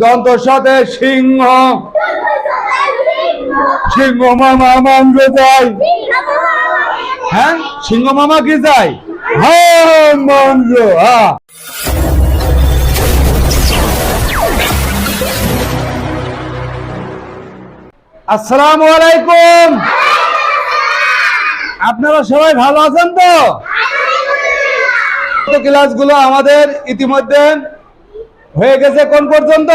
দন্ত সাথে সিংহ। সিংহ মামা মাংস চাই হ্যাঁ সিংহ মামা কি চাই হ্যাঁ মাংস হ্যাঁ। আসসালামু আলাইকুম। আপনারা সবাই ভালো আছেন তো? তো ক্লাসগুলো আমাদের ইতিমধ্যে হয়ে গেছে কোন পর্যন্ত?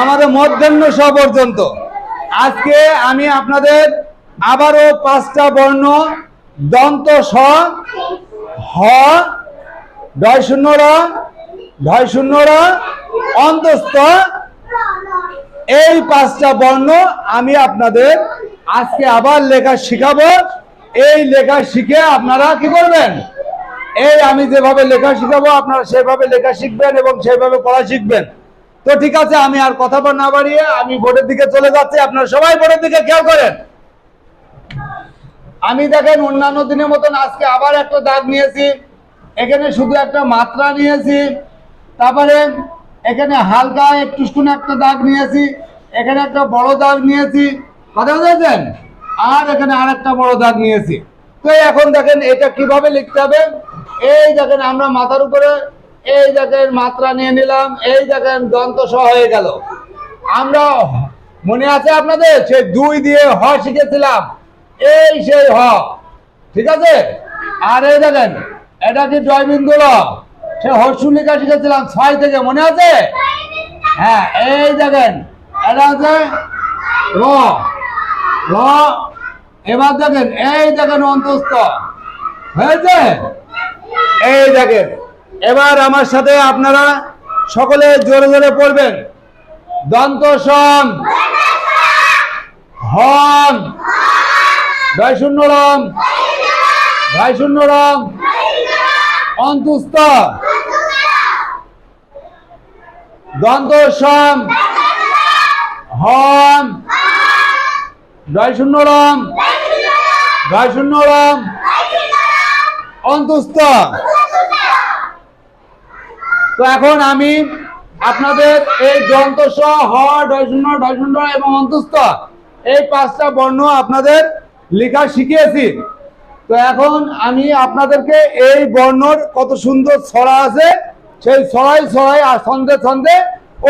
আমাদের মধ্যাহ্ন স পর্যন্ত। আজকে আমি আপনাদের আবারও পাঁচটা বর্ণ দন্ত স, হ ডয় শূন্য র ঢয় শূন্য র এই পাঁচটা বর্ণ আমি আপনাদের আজকে আবার লেখা শিখাবো। এই লেখা শিখে আপনারা কি করবেন? এই আমি যেভাবে লেখা শিখাবো, আপনারা সেভাবে লেখা শিখবেন এবং সেভাবে পড়া শিখবেন। তো ঠিক আছে, আমি আর কথা না বাড়িয়ে, আমি ভোটের দিকে চলে যাচ্ছি, আপনারা সবাই ভোটের দিকে খেয়াল করেন। আমি দেখেন, অন্যান্য দিনের মতন আজকে আবার একটা দাগ নিয়েছি, এখানে শুধু একটা মাত্রা নিয়েছি, তারপরে এখানে হালকা একটু একটা দাগ নিয়েছি, এখানে একটা বড় দাগ নিয়েছি, কথা বুঝেছেন? আর এখানে আর একটা বড় দাগ নিয়েছি। তো এখন দেখেন, এটা কীভাবে লিখতে হবে? এই দেখেন আমরা মাথার উপরে, এই দেখেন মাত্রা নিয়ে নিলাম, এই দেখেন দন্ত সহ হয়ে গেল। আমরা মনে আছে আপনাদের? সে দুই দিয়ে হ শিখেছিলাম। এই সেই হ। ঠিক আছে? আর এই দেখেন, এটা কি জয়বিন্দু ল সে হর্ষুলিকা শিখেছিলাম ছয় থেকে, মনে আছে? হ্যাঁ এই দেখেন, এটা র। র, এবার দেখেন, এই দেখেন অন্তস্থ। হয়েছে? এই দেখেন, এবার আমার সাথে আপনারা সকলে জোরে জোরে পড়বেন। দন্ত সম হম দয় শূন্য রম দয় শূন্য রম অন্তুস্ত দন্ত সম হম দয় শূন্য রম দয় শূন্য রম অন্তুস্ত তো এখন আমি আপনাদের এই দন্ত স হ ডয় শূন্য ডয় শূন্য এবং অন্তুস্ত এই পাঁচটা বর্ণ আপনাদের লেখা শিখিয়েছি। তো এখন আমি আপনাদেরকে এই বর্ণর কত সুন্দর ছড়া আছে, সেই ছড়াই ছড়াই আর ছন্দে ছন্দে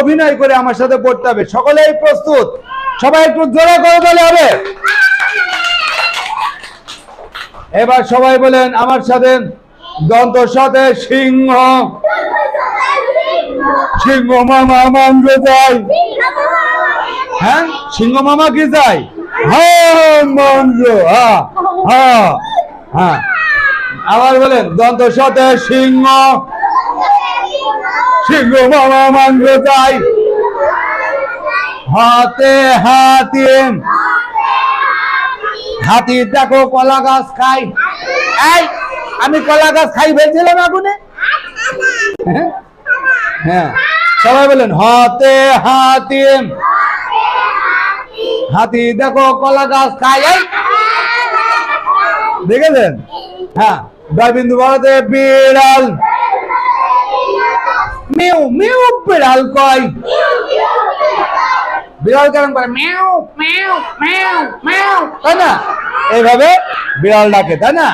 অভিনয় করে আমার সাথে পড়তে হবে। সকলেই প্রস্তুত? সবাই একটু জোরে করে দিলে হবে। এবার সবাই বলেন, আমার সাথে দন্ত সাথে সিংহ। সিংহ মামা মাংস চাই হ্যাঁ? সিংহ মামা কি চাই হ্যাঁ আবার বলেন দন্ত সাথে সিংহ। সিংহ মামা মাংস চাই হাতে হাতে। হাতি দেখো, কলা গাছ খাই আমি কলা গাছ খাই ফেলছিলাম আগুনে হ্যাঁ? হ্যাঁ। সবাই বলেন, হাতে হাতি। হাতি, দেখো কলা গাছ খাই দেখেছেন? হ্যাঁ দয়বিন্দু ভারতে বিড়াল। মিউ মিউ বিড়াল কয়? বিড়াল কেমন করে? ম্যাও ম্যাও ম্যাও ম্যাও তাই না? এইভাবে বিড়াল ডাকে, তাই না?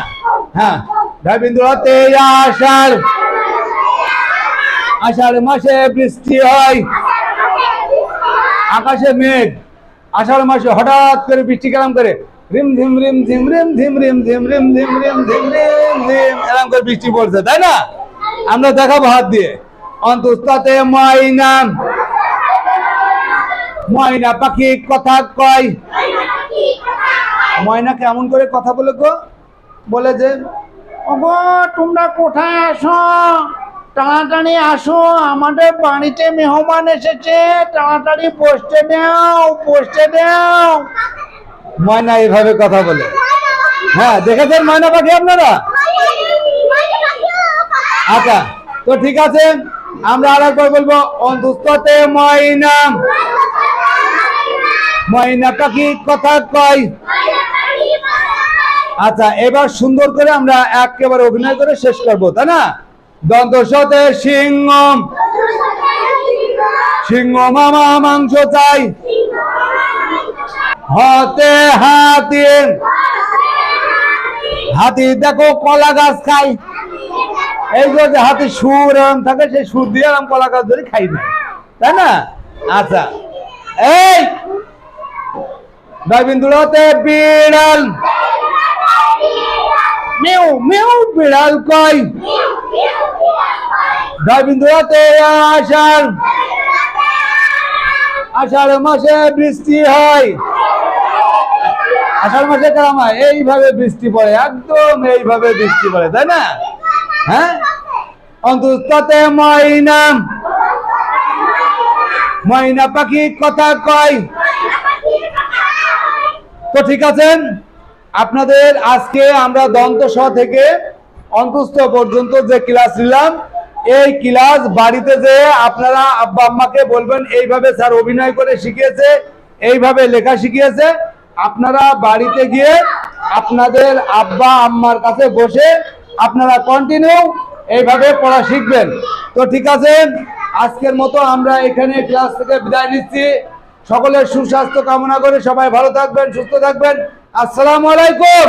হ্যাঁ দয়বিন্দু হাতে আষাঢ়। আষাঢ় মাসে বৃষ্টি হয়। আকাশে মেঘ। আষাঢ় মাসে হঠাৎ করে বৃষ্টি কেরাম করে? রিম ঝিম রিম ঝিম রিম ঝিম রিম ঝিম রিম ঝিম রিম ঝিম রিম ঝিম এরকম করে বৃষ্টি পড়ছে, তাই না? আমরা দেখাবো হাত দিয়ে। অন্তস্তাতে ময়না। ময়না পাখি কথা কয়। ময়না কেমন করে কথা বলে গো? বলে যে তোমরা কোথায় আসো তাড়াতাড়ি আসো, আমাদের বাড়িতে মেহমান এসেছে। তাড়াতাড়ি বসতে দাও বসতে দাও। ময়না এইভাবে কথা বলে। হ্যাঁ দেখেছেন ময়না পাখি আপনারা? আচ্ছা তো ঠিক আছে, আমরা আর একবার বলব অন্তস্ততে ময়না। ময়না পাখি কথা কয়। আচ্ছা এবার সুন্দর করে আমরা একেবারে অভিনয় করে শেষ করব, তাই না? দন্ত সতে সিংহ সিংহ মামা মাংস চাই। হতে হাতি। হাতি দেখো কলা গাছ খাই এই যে হাতি সুর এরম থাকে সেই সুর দিয়ে আমি কলা গাছ ধরে খাই না। তাই না? আচ্ছা। এই! দয়বিন্দুড়াতে বিড়াল। মেউ মেউ বিড়াল কই দয়বিন্দুড়াতে আষাঢ়। আষাঢ় মাসে বৃষ্টি হয়। আষাঢ় মাসে কেরাম এইভাবে বৃষ্টি পড়ে, একদম এইভাবে বৃষ্টি পড়ে, তাই না? হ্যাঁ? অন্ততে ময়না। ময়না পাখি কথা কয়। তো ঠিক আছে, আপনাদের আজকে আমরা দন্ত থেকে অন্তস্থ পর্যন্ত যে ক্লাস নিলাম এই ক্লাস বাড়িতে যে আপনারা আব্বা আম্মাকে বলবেন, এইভাবে স্যার অভিনয় করে শিখিয়েছে, এইভাবে লেখা শিখিয়েছে, আপনারা বাড়িতে গিয়ে আপনাদের আব্বা আম্মার কাছে বসে আপনারা কন্টিনিউ এইভাবে পড়া শিখবেন। তো ঠিক আছে, আজকের মতো আমরা এখানে ক্লাস থেকে বিদায় নিচ্ছি। সকলের সুস্বাস্থ্য কামনা করে সবাই ভালো থাকবেন, সুস্থ থাকবেন। আসসালামু আলাইকুম।